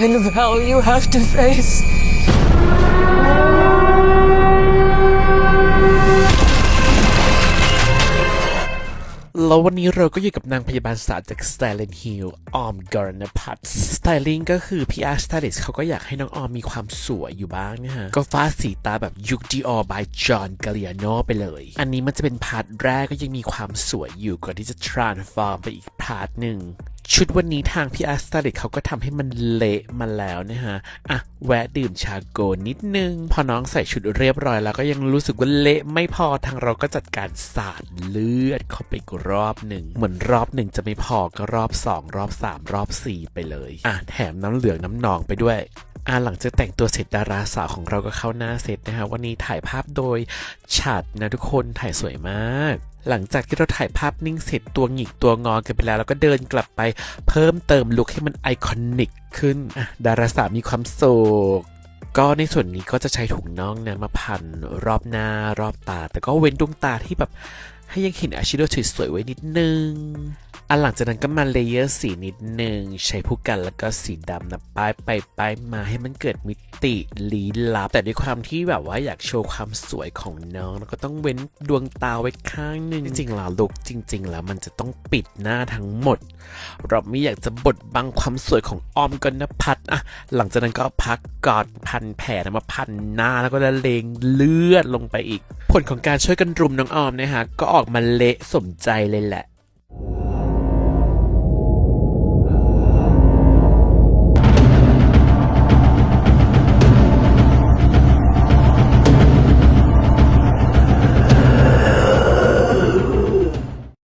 and Val you have to face. แล้ววันนี้เราก็อยู่กับนางพยาบาลสาวจาก Silent Hill ออมกรณพัฒน์สไตลิ่งก็คือพี่อาร์สไตลิสเขาก็อยากให้น้องออมมีความสวยอยู่บ้างนะฮะ ก็ฟ้าสีตาแบบยุคดีออ by John Galliano ไปเลย อันนี้มันจะเป็นพาร์ทแรกก็ยังมีความสวยอยู่ก่อนที่จะ transform ไปอีกพาร์ทหนึ่ง ชุดวันนี้ทางพี่อาร์สตาริกเขาก็ทำให้มันเละมาแล้วนะฮะ อะ แวะดื่มชาโกนิดนึง พอน้องใส่ชุดเรียบร้อยแล้วก็ยังรู้สึกว่าเละไม่พอทางเราก็จัดการสาดเลือดเข้าไปรอบหนึ่ง เหมือนรอบหนึ่งจะไม่พอก็รอบสองรอบสามรอบสี่ไปเลย อะ แถมน้ำเหลืองน้ำนองไปด้วย อ่าหลังจากแต่งตัวเสร็จดาราสาวของเราก็เข้าหน้าเสร็จนะฮะวันนี้ถ่ายภาพโดยฉัดนะทุกคนถ่ายสวยมาก หลังจากที่เราถ่ายภาพนิ่งเสร็จตัวหงิกตัวงอกันไปแล้วแล้วก็เดินกลับไปเพิ่มเติมลุคให้มันไอคอนิกขึ้นดาราสาวมีความโศกก็ในส่วนนี้ก็จะใช้ถุงน่องนะมาพันรอบหน้ารอบตา แต่ก็เว้นดวงตาที่แบบให้ยังเห็นอาชิโดสวยๆไว้นิดนึง อันหลังจากนั้นก็มาเลเยอร์สีนิดนึง ใช้ผู้กันแล้วก็สีดำนะป้ายไปป้ายมาให้มันเกิดมิติลี้ลับ แต่ด้วยความที่แบบว่าอยากโชว์ความสวยของน้อง แล้วก็ต้องเว้นดวงตาไว้ข้างหนึ่งจริงๆแล้วลุกจริง ๆ แล้วมันจะต้องปิดหน้าทั้งหมด เราไม่อยากจะบดบังความสวยของออมกนพัฒน์อะหลังจากนั้นก็พักกอดพันแผลมาพันหน้าแล้วก็ละเลงเลือดลงไปอีก ผลของการช่วยกันรุมน้องออมนะฮะก็ออกมาเละสมใจเลยแหละ